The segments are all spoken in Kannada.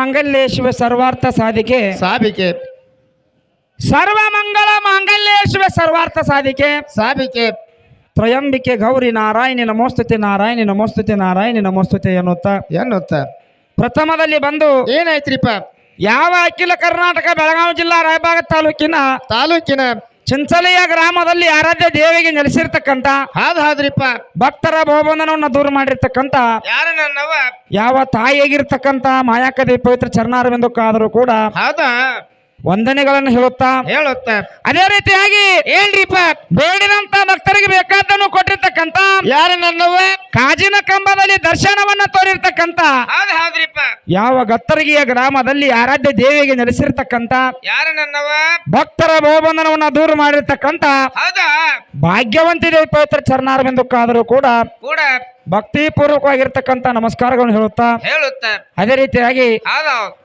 ಮಾಂಗಲ್ಯ ಶಿವ ಸರ್ವಾರ್ಥ ಸಾಧಿಕೆ. ಸಾಧಿಕೆ. ಸರ್ವ ಮಂಗಳ ಮಾಂಗಲ್ಯ ಶಿವ ಸರ್ವಾರ್ಥ ಸಾಧಿಕೆ. ಸಾಧಿಕೆ. ತ್ರಯಂಬಿಕೆ ಗೌರಿ ನಾರಾಯಣಿ ನಮೋಸ್ತುತಿ ನಾರಾಯಣಿ ನಮೋಸ್ತುತಿ ನಾರಾಯಣಿ ನಮೋಸ್ತುತಿ ಎನ್ನುತ್ತಾ. ಎನ್ನುತ್ತ. ಪ್ರಥಮದಲ್ಲಿ ಬಂದು ಏನಾಯ್ತ್ರಿಪ್ಪ? ಯಾವ ಅಖಿಲ ಕರ್ನಾಟಕ ಬೆಳಗಾವಿ ಜಿಲ್ಲಾ ರಾಯಭಾಗ ತಾಲೂಕಿನ ತಾಲೂಕಿನ ಚಿಂಚಲೆಯ ಗ್ರಾಮದಲ್ಲಿ ಆರಾಧ್ಯ ದೇವಿಗೆ ನೆಲೆಸಿರ್ತಕ್ಕಂತ ಹಾದ್ ಹಾದ್ರಿಪ್ಪ. ಭಕ್ತರ ಬಹುಬಂಧನವನ್ನು ದೂರ ಮಾಡಿರ್ತಕ್ಕಂತ ಯಾರು ನನ್ನವ? ಯಾವ ತಾಯಿಯಾಗಿರ್ತಕ್ಕಂತ ಮಾಯಾಕದಿ ಪವಿತ್ರ ಚರಣಾರವಿಂದಕ್ಕಾದರೂ ಕೂಡ ಹೌದ? ವಂದನೆಗಳನ್ನು ಹೇಳುತ್ತಾ? ಹೇಳುತ್ತ? ಅದೇ ರೀತಿಯಾಗಿ ಏನ್ರಿಪ್ಪ ಬೇಡಿದಂತ ಭಕ್ತರಿಗೆ ಬೇಕಾದ್ದನ್ನು ಕೊಟ್ಟಿರ್ತಕ್ಕಂತ ಯಾರ ನನ್ನವ ಕಾಜಿನ ಕಂಬದಲ್ಲಿ ದರ್ಶನವನ್ನ ತೋರಿರ್ತಕ್ಕಂತ ಹೌದು ಹೌದ್ರಿಪ್ಪ ಯಾವ ಗತ್ತರಗಿಯ ಗ್ರಾಮದಲ್ಲಿ ಆರಾಧ್ಯ ದೇವಿಗೆ ನೆಲೆಸಿರ್ತಕ್ಕಂತ ಯಾರ ನನ್ನವ ಭಕ್ತರ ಬಹುಬಂಧನವನ್ನ ದೂರ ಮಾಡಿರ್ತಕ್ಕಂತ ಹೌದಾ? ಭಾಗ್ಯವಂತಿ ದೇವಿ ಪವಿತ್ರ ಚರಣಾರವಿಂದಕ್ಕಾದರೂ ಕೂಡ ಕೂಡ ಭಕ್ತಿ ಪೂರ್ವಕವಾಗಿರ್ತಕ್ಕಂತ ನಮಸ್ಕಾರಗಳನ್ನು ಹೇಳುತ್ತಾ ಹೇಳುತ್ತಾ ಅದೇ ರೀತಿಯಾಗಿ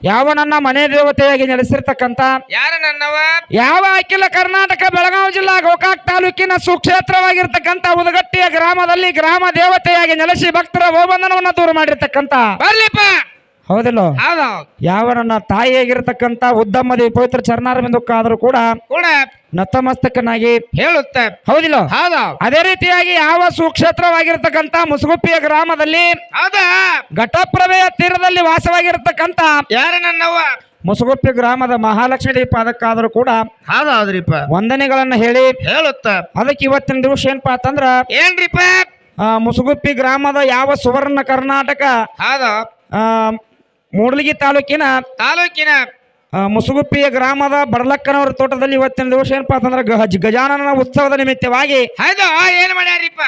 ಯಾವ ನನ್ನ ಮನೆ ದೇವತೆಯಾಗಿ ನೆಲೆಸಿರ್ತಕ್ಕಂಥ ಯಾರ ನನ್ನವ? ಯಾವ ಅಖಿಲ ಕರ್ನಾಟಕ ಬೆಳಗಾವಿ ಜಿಲ್ಲಾ ಗೋಕಾಕ್ ತಾಲೂಕಿನ ಸುಕ್ಷೇತ್ರವಾಗಿರ್ತಕ್ಕಂಥ ಉದಗಟ್ಟಿಯ ಗ್ರಾಮದಲ್ಲಿ ಗ್ರಾಮ ದೇವತೆಯಾಗಿ ನೆಲೆಸಿ ಭಕ್ತರ ಓಬಂಧನವನ್ನು ದೂರ ಮಾಡಿರ್ತಕ್ಕಂಥ. ಬರ್ಲಿಪ್ಪ! ಹೌದಿಲ್ಲ? ಹೌದ. ಯಾವ ನನ್ನ ತಾಯಿಯಾಗಿರ್ತಕ್ಕಂಥ ಉದ್ದಮ್ಮ ದೇವಿ ಪವಿತ್ರ ಚರಣಾರವಿಂದಕ್ಕಾದರೂ ಕೂಡ ಕೂಡ ನತಮಸ್ತಕನಾಗಿ ಹೇಳುತ್ತೆ. ಹೌದಿಲ್ಲ? ಹೌದ. ಅದೇ ರೀತಿಯಾಗಿ ಯಾವ ಸುಕ್ಷೇತ್ರವಾಗಿರ್ತಕ್ಕಂಥ ಮುಸುಗುಪ್ಪಿಯ ಗ್ರಾಮದಲ್ಲಿ ಘಟಪ್ರಭೆಯ ತೀರದಲ್ಲಿ ವಾಸವಾಗಿರತಕ್ಕಂತ ಯಾರ ಮುಸುಗುಪ್ಪಿ ಗ್ರಾಮದ ಮಹಾಲಕ್ಷ್ಮಿ ದೀಪ ಪಾದಕ್ಕಾದರೂ ಕೂಡ ಹೌದ್ರಿಪ್ಪ. ವಂದನೆಗಳನ್ನ ಹೇಳಿ ಹೇಳುತ್ತ. ಅದಕ್ಕೆ ಇವತ್ತಿನ ದಿವಸ ಏನಪ್ಪಾ ಅಂತಂದ್ರ ಏನ್ರಿಪ್ಪ? ಆ, ಮುಸುಗುಪ್ಪಿ ಗ್ರಾಮದ ಯಾವ ಸುವರ್ಣ ಕರ್ನಾಟಕ ಹಾದ. ಮೂಡ್ಲಿಗಿ ತಾಲೂಕಿನ ತಾಲೂಕಿನ ಮುಸುಗುಪ್ಪಿಯ ಗ್ರಾಮದ ಬಡಲಕ್ಕನವರ ತೋಟದಲ್ಲಿ ಇವತ್ತಿನ ದಿವಸ ಏನಪ್ಪಾ ಅಂತಂದ್ರೆ ಗಜ ಗಜಾನನ ಉತ್ಸವದ ನಿಮಿತ್ತವಾಗಿ ಹೌದು ಏನ್ ಮಾಡ್ಯಾರಿಪ್ಪ?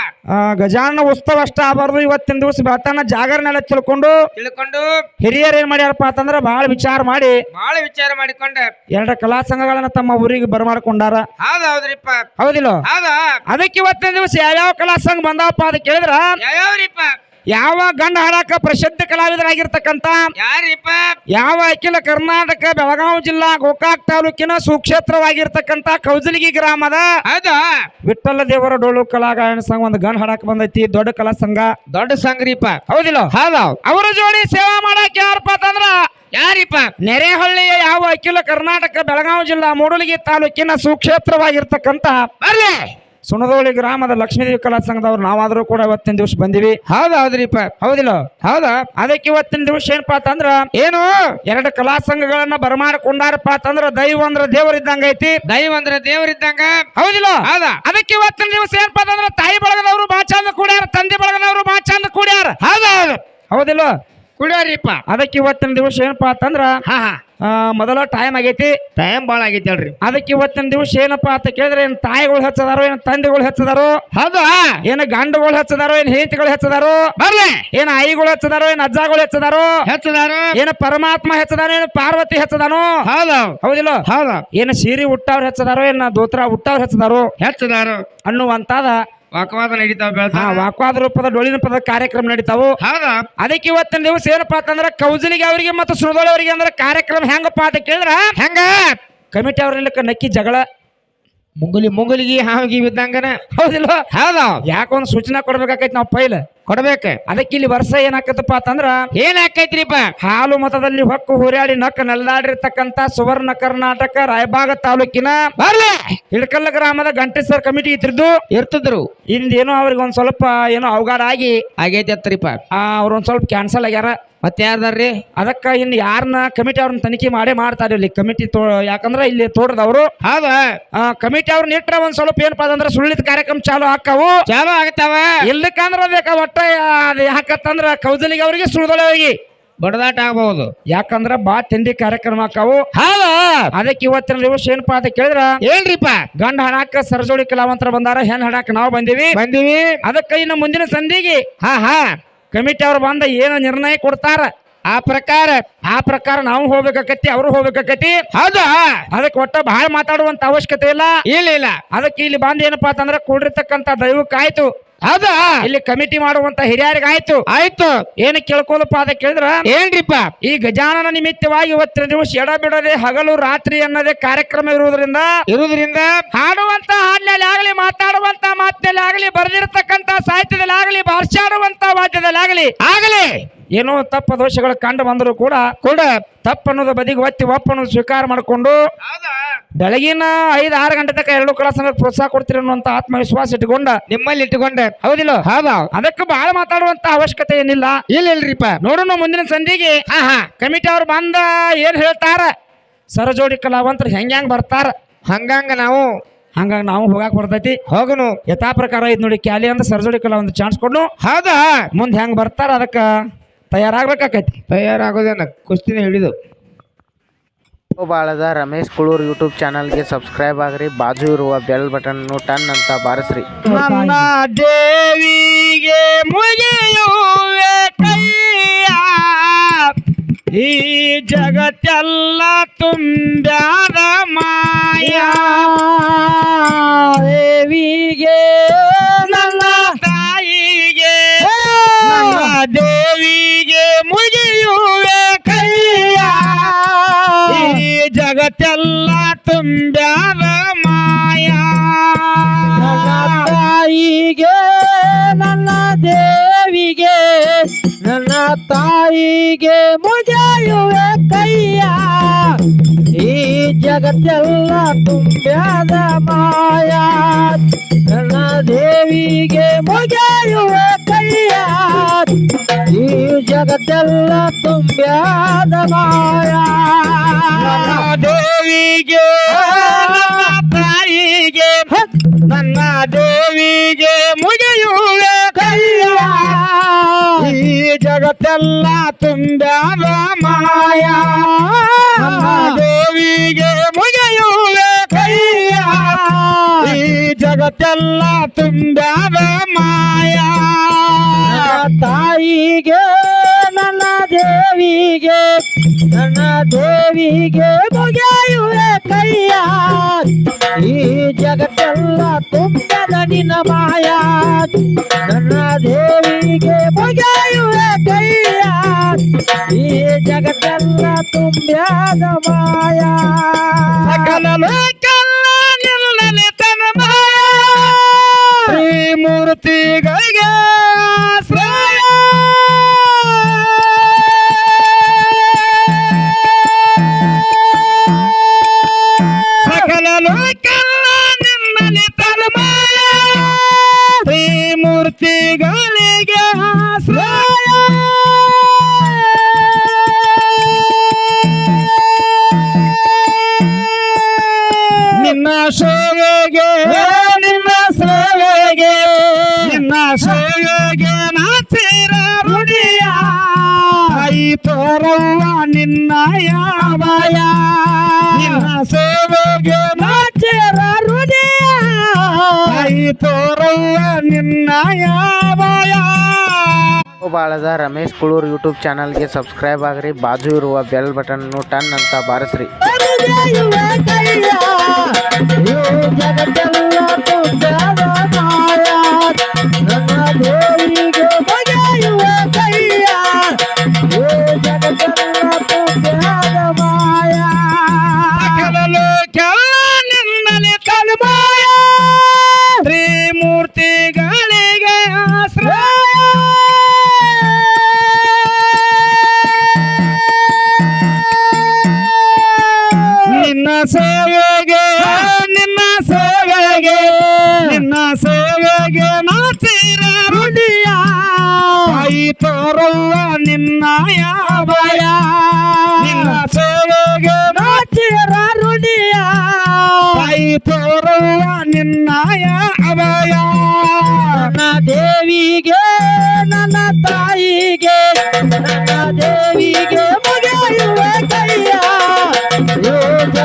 ಗಜಾನನ ಉತ್ಸವ ಅಷ್ಟ ಆಗಬಾರ್ದು ಇವತ್ತಿನ ದಿವಸ ಬೆಳತನ ಜಾಗರಣೆ ತಿಳ್ಕೊಂಡು ತಿಳ್ಕೊಂಡು ಹಿರಿಯರು ಏನ್ ಮಾಡ್ಯಾರಪ್ಪ ಅಂತಂದ್ರೆ ಬಹಳ ವಿಚಾರ ಮಾಡಿ ಬಹಳ ವಿಚಾರ ಮಾಡಿಕೊಂಡ ಎರಡು ಕಲಾ ಸಂಘಗಳನ್ನ ತಮ್ಮ ಊರಿಗೆ ಬರಮಾಡ್ಕೊಂಡಾರ. ಹೌದ್ರಿಪ್ಪ. ಹೌದಿಲ್ಲ? ಹೌದ. ಅದಕ್ಕೆ ಇವತ್ತಿನ ದಿವಸ ಯಾವ್ಯಾವ ಕಲಾ ಸಂಘ ಬಂದಾವಪ್ಪ ಕೇಳಿದ್ರ? ಯಾವ್ಯಾವ್ರಿಪ್ಪ? ಯಾವ ಗಂಡ ಹಾಡಾಕ ಪ್ರಸಿದ್ಧ ಕಲಾವಿದರಾಗಿರ್ತಕ್ಕಂಥ ಯಾರಿಪ್ಪ? ಯಾವ ಅಖಿಲ ಕರ್ನಾಟಕ ಬೆಳಗಾವಿ ಜಿಲ್ಲಾ ಗೋಕಾಕ್ ತಾಲೂಕಿನ ಸುಕ್ಷೇತ್ರವಾಗಿರ್ತಕ್ಕಂಥ ಕೌಜಲಗಿ ಗ್ರಾಮದ ವಿಠಲ ವಿಠ್ಠಲ ದೇವರ ಡೊಳ್ಳು ಕಲಾಗಾಯನ ಸಂಘ ಒಂದು ಗಂಡ ಹಾಡಾಕ ಬಂದೈತಿ ದೊಡ್ಡ ಕಲಾ ಸಂಘ. ದೊಡ್ಡ ಸಂಗ್ರಿಪ್ಪ. ಹೌದಿಲ್ಲ? ಹೌದ. ಅವರ ಜೋಡಿ ಸೇವಾ ಮಾಡಕ್ ಯಾರಪ್ಪ ಅಂತಂದ್ರ ಯಾರಿಪ್ಪ? ನೆರೆಹಳ್ಳಿಯ ಯಾವ ಅಖಿಲ ಕರ್ನಾಟಕ ಬೆಳಗಾವಿ ಜಿಲ್ಲಾ ಮೂಡಲಗಿ ತಾಲೂಕಿನ ಸುಕ್ಷೇತ್ರವಾಗಿರ್ತಕ್ಕಂಥ ಬರ್ಲಿ. ಸುಣದೋಳಿ ಗ್ರಾಮದ ಲಕ್ಷ್ಮೀದೇವಿ ಕಲಾ ಸಂಘದವ್ರು ನಾವಾದ್ರೂ ಕೂಡ ಇವತ್ತಿನ ದಿವಸ ಬಂದಿವಿ. ಹೌದಾ ಹೌದ್ರಿಪ್ಪ ಹೌದಿಲ್ಲ? ಹೌದಾ. ಅದಕ್ಕೆ ಇವತ್ತಿನ ದಿವಸ ಏನಪ್ಪಾ ಅಂತಂದ್ರ ಏನು? ಎರಡು ಕಲಾ ಸಂಘಗಳನ್ನ ಬರಮಾಡ್ಕೊಂಡಾರಪ್ಪ ಅಂತಂದ್ರ ದೈವ ಅಂದ್ರ ದೇವರಿದ್ದಂಗ ಐತಿ. ದೈವ ಅಂದ್ರ ದೇವರಿದ್ದಂಗ? ಹೌದಿಲ್ಲ? ಹೌದ. ಅದಕ್ಕೆ ಇವತ್ತಿನ ದಿವಸ ಏನಪ್ಪಾ ಅಂತಂದ್ರ ತಾಯಿ ಬಳಗದವರು ಬಾ ಚಂದ ಕೂಡ್ಯಾರ ತಂದೆ ಬಳಗದವರು ಬಾ ಚಂದ ಕೂಡ್ಯಾರ. ಹೌದ ಹೌದು ಹೌದಿಲ್ಲ? ಕುಡಿಯೋರಿಪ್ಪ. ಅದಕ್ಕೆ ಇವತ್ತಿನ ದಿವಸ ಏನಪ್ಪಾ ಅಂತಂದ್ರ ಹಾ ಹಾ. ಆ, ಮೊದಲ ಟೈಮ್ ಆಗೈತಿ. ಟೈಮ್ ಭಾಳ ಆಗೈತಿ ಹೇಳ್ರಿ. ಅದಕ್ಕೆ ಇವತ್ತಿನ ದಿವಸ ಏನಪ್ಪಾ ಅಂತ ಕೇಳಿದ್ರೆ ಏನ್ ತಾಯಿಗಳು ಹಚ್ಚದಾರೋ ಏನ್ ತಂದೆಗಳು ಹಚ್ಚದಾರೋ ಹೌದಾ? ಏನ್ ಗಂಡುಗಳು ಹಚ್ಚದಾರೋ ಏನ್ ಹೆಂಡತಿಗಳು ಹೆಚ್ಚದಾರೋ ಬರ್ಲಿ. ಏನ್ ಐಗಳು ಹಚ್ಚದಾರೋ ಏನ್ ಅಜ್ಜಗಳು ಹೆಚ್ಚದಾರೋ ಹೆಚ್ಚದಾರು? ಏನ ಪರಮಾತ್ಮ ಹೆಚ್ಚದಾನೋ ಏನ್ ಪಾರ್ವತಿ ಹೆಚ್ಚದಾನೋ ಹೌದ. ಹೌದಿಲ್ಲ? ಹೌದ. ಏನ ಸೀರಿ ಹುಟ್ಟವ್ರು ಹೆಚ್ಚದಾರೋ ಏನ್ ದೋತ್ರ ಹುಟ್ಟವ್ರು ಹೆಚ್ಚದಾರೋ ಹೆಚ್ಚದಾರು? ಅನ್ನುವಂತಾದ ವಾಕವಾದ ನಡೀತಾವ ಬೆಳತಾ ವಾಕ್ವಾದ ರೂಪದ ಡೊಳಿನ ಪದ ಕಾರ್ಯಕ್ರಮ ನಡೀತಾವು. ಹೌದಾ? ಅದಕ್ಕೆ ಇವತ್ತಿನ ದಿವಸ ಏನಪ್ಪಾ ಅಂತಂದ್ರೆ ಕೌಜಲಿಗೆ ಅವರಿಗೆ ಮತ್ತು ಸುರದೋಳಿ ಅವರಿಗೆ ಅಂದ್ರೆ ಕಾರ್ಯಕ್ರಮ ಹೆಂಗಪ್ಪ ಅಂತ ಕೇಳಿದ್ರ? ಹೆಂಗ? ಕಮಿಟಿ ಅವ್ರ ನಕ್ಕಿ ಜಗಳ. ಮುಂಗುಲಿ ಮುಂಗುಲಿಗಿ ಹಾವಿಗೆ ಬಿದ್ದಂಗನ? ಹೌದಿಲ್ವಾ? ಹೌದಾ? ಯಾಕೊಂದು ಸೂಚನಾ ಕೊಡ್ಬೇಕಾಕೈತಿ ನಾವು ಪೈಲ. ಕೊಡ್ಬೇಕ. ಅದಕ್ಕೆ ಇಲ್ಲಿ ವರ್ಷ ಏನಾಕತ್ತಪ್ಪ ಅಂತಂದ್ರ ಏನ್ ಆಕೈತ್ರಿಪ್ಪ ಹಾಲು ಮತದಲ್ಲಿ ಹೊಕ್ಕು ಹುರಿಯಾಡಿ ನಕ್ಕ ನೆಲದಾಡಿರ್ತಕ್ಕಂತ ಸುವರ್ಣ ಕರ್ನಾಟಕ ರಾಯಬಾಗ ತಾಲೂಕಿನ ಹಿಡ್ಕಲ್ಲ ಗ್ರಾಮದ ಗಂಟೇಶ್ವರ ಕಮಿಟಿ ಇತ್ತಿದ್ದು ಇರ್ತಿದ್ರು. ಇಂದೇನೋ ಅವ್ರಿಗೆ ಒಂದ್ ಸ್ವಲ್ಪ ಏನೋ ಅವಘಡ ಆಗಿ ಆಗೈತಿ ಅತ್ತರಿಪ್ಪ. ಅವ್ರ ಅವ್ರೊಂದ್ ಸ್ವಲ್ಪ ಕ್ಯಾನ್ಸಲ್ ಆಗ್ಯಾರ. ಮತ್ತೆ ಯಾರ್ದಾರ್ರಿ ಅದಕ್ಕ ಇನ್ನು ಯಾರನ್ನ ಕಮಿಟಿ ಅವ್ರನ್ನ ತನಿಖೆ ಮಾಡೇ ಮಾಡ್ತಾರೆ ಇಲ್ಲಿ. ಕಮಿಟಿ ತೋ ಯಾಕಂದ್ರೆ ಇಲ್ಲಿ ತೋಟದವರು ಹೌದ? ಕಮಿಟಿ ಅವ್ರನ್ನ ಇಟ್ರ ಒಂದ್ ಸ್ವಲ್ಪ ಏನಪ್ಪಾ ಅಂದ್ರೆ ಸುಳ್ಳಿದ ಕಾರ್ಯಕ್ರಮ ಚಾಲು ಹಾಕವು ಚಾಲು ಆಗ್ತಾವ? ಇಲ್ಲಕ್ಕಂದ್ರ ಬೇಕ ಒಟ್ಟ ಅದ್ ಯಾಕತ್ತಂದ್ರ ಕೌಜಲಿಗೆ ಅವರಿಗೆ ಸುಳ್ದೊಳೆ ಹೋಗಿ. ಬಡದಾಟ ಆಗ್ಬಹುದು. ಯಾಕಂದ್ರ ಬಾ ತಿಂಡಿ ಕಾರ್ಯಕ್ರಮ ಆಕಾವು ಹೌದ? ಅದಕ್ಕೆ ಇವತ್ತಿನ ದಿವಸ ಏನಪ್ಪಾ ಅಂತ ಕೇಳಿದ್ರ? ಏನ್ರಿಪ್ಪ ಗಂಡ ಹಡಾಕ ಸರಜೋಡಿ ಕಲಾವಂತರ ಬಂದಾರ ಹೆಣ್ ಹಡಾಕ ನಾವು ಬಂದಿವಿ. ಬಂದಿವಿ. ಅದಕ್ಕ ಇನ್ನು ಮುಂದಿನ ಸಂಧಿಗೆ ಹಾ ಹಾ. ಕಮಿಟಿ ಅವ್ರು ಬಂದ ಏನು ನಿರ್ಣಯ ಕೊಡ್ತಾರ? ಆ ಪ್ರಕಾರ ಆ ಪ್ರಕಾರ ನಾವು ಹೋಗ್ಬೇಕಾಕತಿ ಅವ್ರು ಹೋಗ್ಬೇಕಾಕತಿ ಹೌದಾ? ಅದಕ್ಕೆ ಒಟ್ಟ ಬಹಳ ಮಾತಾಡುವಂತ ಅವಶ್ಯಕತೆ ಇಲ್ಲ. ಇಲ್ಲ ಇಲ್ಲ. ಅದಕ್ಕೆ ಇಲ್ಲಿ ಬಂದ್ ಏನಪ್ಪಾ ಅಂತಂದ್ರೆ ಕೂಡಿರ್ತಕ್ಕಂತ ದೈವಕ್ಕಾಯ್ತು ಹೌದಾ ಇಲ್ಲಿ ಕಮಿಟಿ ಮಾಡುವಂತ ಹಿರಿಯರಿಗಾಯ್ತು. ಆಯ್ತು. ಏನು ಕೇಳ್ಕೊಳಪ್ಪ ಅದ ಕೇಳಿದ್ರ? ಏನ್ರಿಪ್ಪ? ಈ ಗಜಾನನ ನಿಮಿತ್ತವಾಗಿ ಇವತ್ತಿನ ದಿವಸ ಎಡ ಬಿಡದೆ ಹಗಲು ರಾತ್ರಿ ಅನ್ನೋದೇ ಕಾರ್ಯಕ್ರಮ ಇರುವುದರಿಂದ ಇರುವುದರಿಂದ ಹಾಡುವಂತ ಹಾಡಿನಲ್ಲಿ ಆಗಲಿ ಮಾತಾಡುವಂತ ಮಾತಿನಲ್ಲಿ ಆಗಲಿ ಬರೆದಿರತಕ್ಕಂತ ಸಾಹಿತ್ಯದಲ್ಲಿ ಆಗಲಿ ಭಾಷಾಡುವಂತ ವಾದ್ಯದಲ್ಲಿ ಆಗಲಿ ಆಗಲಿ. ಏನೋ ತಪ್ಪ ದೋಷಗಳು ಕಂಡು ಬಂದರೂ ಕೂಡ ಕೂಡ ತಪ್ಪನ್ನೋದು ಬದಿಗೆ ಒತ್ತಿ ಒಪ್ಪ ಅನ್ನೋದು ಸ್ವೀಕಾರ ಮಾಡಿಕೊಂಡು ಬೆಳಗಿನ ಐದು ಆರು ಗಂಟೆ ತನಕ ಎರಡು ಕ್ಲಾಸ್ ಪ್ರೋತ್ಸಾಹ ಕೊಡ್ತೀರಿ ಅನ್ನುವಂತ ಆತ್ಮವಿಶ್ವಾಸ ಇಟ್ಟುಕೊಂಡ. ನಿಮ್ಮಲ್ಲಿ ಇಟ್ಟುಕೊಂಡೆ. ಹೌದಿಲ್ಲ? ಹೌದಾ. ಅದಕ್ಕೆ ಬಹಳ ಮಾತಾಡುವಂತ ಅವಶ್ಯಕತೆ ಏನಿಲ್ಲ. ಇಲ್ಲ ಇಲ್ರಿಪ್ಪ ನೋಡೋಣ ಮುಂದಿನ ಸಂಧಿಗೆ ಹಾ ಹಾ. ಕಮಿಟಿ ಅವ್ರು ಬಂದ ಏನ್ ಹೇಳ್ತಾರ? ಸರಜೋಡಿ ಕಲಾವಂತರು ಹೆಂಗ್ ಹೆಂಗ್ ಬರ್ತಾರ? ಹಂಗಂಗ ನಾವು ಹಂಗಾಗಿ ನಾವು ಹೋಗಾಕ್ ಬರ್ತೈತಿ. ಹೋಗನು. ಯಥಾ ಪ್ರಕಾರ ಐತ್ ನೋಡಿ ಕ್ಯಾಲಿ ಅಂತ ಸರಜೋಡಿ ಕಲಾ ಒಂದು ಚಾನ್ಸ್ ಕೊಡ್ನು. ಹೌದಾ? ಮುಂದೆ ಹೆಂಗ್ ಬರ್ತಾರ ಅದಕ್ಕ? ತಯಾರಾಗ್ಬೇಕಾಕೈತಿ. ತಯಾರಾಗೋದೇನ? ಕುಸ್ತಿನ ಹಿಡಿದು. ಬಾಳದ ರಮೇಶ್ ಕುಳೂರ್ ಯೂಟ್ಯೂಬ್ ಚಾನಲ್ಗೆ ಸಬ್ಸ್ಕ್ರೈಬ್ ಆಗ್ರಿ ಬಾಜು ಇರುವ ಬೆಲ್ ಬಟನ್ ಟನ್ ಅಂತ ಬಾರಿಸ್ರಿ. ನನ್ನ ದೇವಿಗೆ ಮುಗಿಯುವೆ ಕೈಯ ಈ ಜಗತ್ತೆಲ್ಲ ತುಂಬ್ಯಾದ ಮಾಯ. ದೇವಿಗೆ ನನ್ನ ದೇವಿಗೆ ಮುಗಿಯುವೆ ಕೈಯ ಈ ಜಗತ್ತೆಲ್ಲ ತುಂಬ್ಯಾದ ಮಾಯ ತಾಯಿಗೆ ನನ್ನ ದೇವಿಗೆ ನನ್ನ ತಾಯಿಗೆ ಮುಗಿಯುವೆ ಕೈಯ ಈ ಜಗತ್ತೆಲ್ಲ ತುಂಬ್ಯಾದ ಮಾಯ ನನ್ನ ದೇವಿಗೆ ಮುಗಿಯುವೆ ಕೈಯ ಈ ಜಗತ್ತೆಲ್ಲ ತುಂಬ್ಯಾದ ಮಾಯ ದೇವಿಗೆ ತಾಯಿಗೆ ನನ್ನ ದೇವಿಗೆ ಮುಗಿಯುವೆ ಕೈಯ ಈ ಜಗತ್ತೆಲ್ಲ ತುಂಬ್ಯಾದ ಮಾಯ. ಗೋವಿಗೆ ಮುಗಿಯುವೆ ಕೈಯ. ಈ ಜಗತ್ತೆಲ್ಲ ತುಂಬ್ಯಾದ ಮಾಯ. ತಾಯಿಗೆ ನನ್ನ ದೇವಿಗೆ ನನ್ನ ದೇವಿಗೆ ಮುಗಿಯುವೆ ಕೈಯ ಈ ಜಗತ್ತೆಲ್ಲ ತುಂಬದ ನಿನ್ನ ಮಾಯ ನನ್ನ ದೇವಿಗೆ ಮುಗಿಯುವೆ ಕೈಯ ಈ ಜಗತ್ತೆಲ್ಲ ತುಂಬ್ಯಾದ ಮಾಯ ಸಕಲ ಲೋಕಲ್ಲ ನಿಲ್ಲಲಿ ತನ್ನ ಮಾಯ ಮೂರ್ತಿಗಳಿಗೆ ಸೇವೆಗೆ ನಿನ್ನ ಸೇವೆಗೆ ನಿನ್ನ ಸೇವೆಗೆ ನಾಚಿರ ರುಡಿಯ ಐ ತೋರವ್ವ ನಿನ್ನ ಯಾವಯ. ನಿನ್ನ ಸೇವೆಗೆ ನಾಚಿರ ರುಡಿಯ ಐ ತೋರವ್ವ ನಿನ್ನ ಯಾವಯ. ಬಾಳದ ರಮೇಶ್ ಕುಳೂರ್ ಯೂಟ್ಯೂಬ್ ಚಾನಲ್ಗೆ ಸಬ್ಸ್ಕ್ರೈಬ್ ಆಗ್ರಿ. ಬಾಜು ಇರುವ ಬೆಲ್ ಬಟನ್ ಟನ್ ಅಂತ ಬಾರಿಸ್ರಿ. ಸೇವೆಗೆ, ನಿನ್ನ ಸೇವೆಗೆ ನಿನ್ನ ಸೇವೆಗೆ ನಾಚಿರ ರುಡಿಯ. ತಾಯಿ ತೋರಲ್ಲ ನಿನ್ನ ಯಾವಯ? ನಿನ್ನ ಸೇವೆಗೆ ನಾಚಿರ ರುಡಿಯ. ತಾಯಿ ತೋರಲ್ಲ ನಿನ್ನ ಯಾವಯ? ನನ್ನ ದೇವಿಗೆ, ನನ್ನ ತಾಯಿಗೆ, ನನ್ನ ದೇವಿಗೆ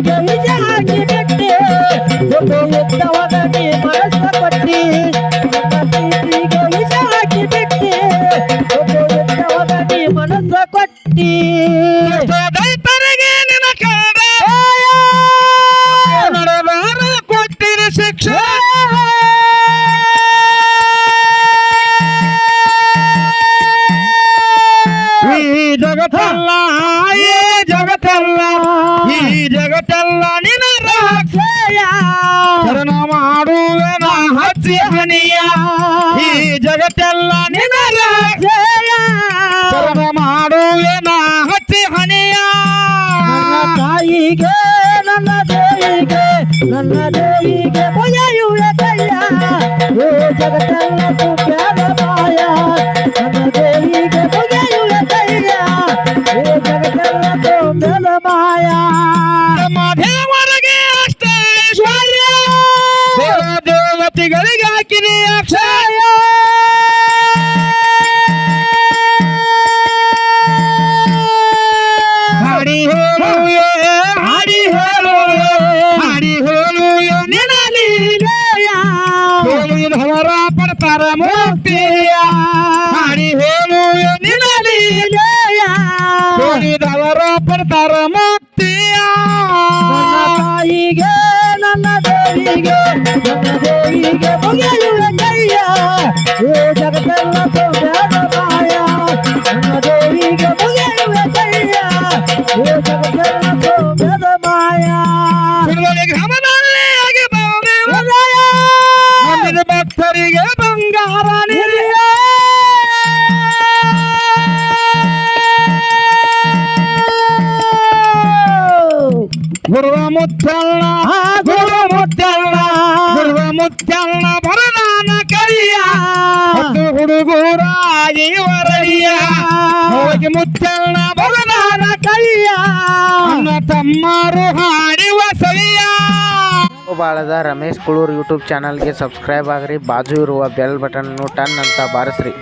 ಪ್ರೀತಿಗೆ ನಿಜ ಹಾಕಿ ಬಿಟ್ಟೆ ಒಬ್ಬ ಎದ್ದವನ ನೀ ಮನಸ್ಸ ನಿಜ ಹಾಕಿ ನೀ ಮನಸ್ಸ ಕೊಟ್ಟಿ. ದೈತರಿಗೆ ರಾಕ್ಷಯ ಶರಣ ಮಾಡುವೆ ನಾ ಹಚ್ಚಿ ಹನಿಯ. ಈ ಜಗತ್ತೆಲ್ಲ ನಿನ್ನ ರಾಕ್ಷಯ ಶರಣ ಮಾಡುವೆ ನಾ ಹಚ್ಚಿ ಹನಿಯ ತಾಯಿಗೆ ನನ್ನ ದೇವಿಗೆ ನನ್ನ ದೇವಿಗೆ ಮೊಯ್ಯುವೆ ಕೈಯ ಓ ಜಗತ್ತಲ್ಲ ತುಂಬ್ಯಾದ ಮುಗಿಯುವೆ ಕೈಯ ಓ ಜಗತ್ತೆಲ್ಲ ತುಂಬ್ಯಾದ ಮಾಯ. ನನ್ನ ದೇವಿಗೆ ಮುಗಿಯುವೆ ಕೈಯ ಓ ಜಗತ್ತೆಲ್ಲ ತುಂಬ್ಯಾದ ಮಾಯ. ಸುಳ್ವಳ್ಳಿ ಗ್ರಾಮದಲ್ಲಿ ಆಗಿ ಬಂದೆ ಮಂದಿರ ಭಕ್ತರಿಗೆ ಬಂಗಾರ ಗುರುವ ಮುತ್ತಲ್ಲ ಮುತ್ತಲ್ಲ ಬರದಾನ ಕೈಯ ಹತ್ತು ಹುಡುಗರಾಗಿ ವರಡಿಯ ಹೋಗಿ ಮುತ್ತಲ್ಲ ಬರದಾನ ಕರಿಯ. ಅನ್ನ ತಮ್ಮರು ಹಾಡಿವ ಸವಿಯ ಬಾಳದ ರಮೇಶ್ ಕುಳೂರ್ ಯೂಟ್ಯೂಬ್ ಚಾನಲ್ಗೆ ಸಬ್ಸ್ಕ್ರೈಬ್ ಆಗ್ರಿ. ಬಾಜು ಇರುವ ಬೆಲ್ ಬಟನ್ ಟನ್ ಅಂತ ಬಾರಿಸ್ರಿ.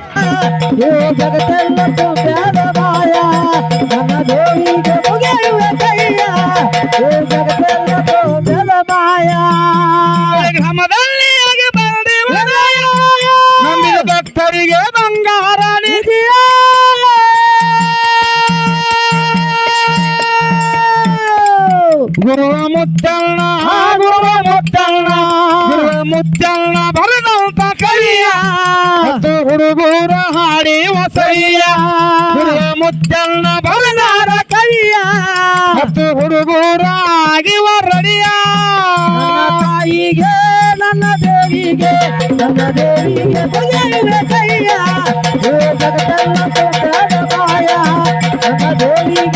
ಭಕ್ತರಿಗೆ ಬಂಗಾರ ಗುರುವ ಮುತ್ತಣ್ಣ ಮುತ್ತಣ್ಣ ಬರೆದಂತ ಕವಿಯ ಹುಡುಗೂರ ಹಾಡಿ ಹೊಸಯ್ಯ ಮುದ್ದಣ್ಣ ಬರೆದಾರ ಕವಿಯ ಹತ್ತು ಹುಡುಗರ ಆಗಿ ಹೊರಡಿಯ ತಾಯಿಗೆ ನನ್ನ ದೇವಿಗೆ ನನ್ನ ದೇವಿಗೆ ಕೈಯ. ಜಗತ್ತೆಲ್ಲ ಮಾಯ. ನನ್ನ ದೇವಿಗೆ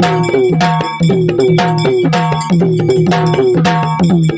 Thank you.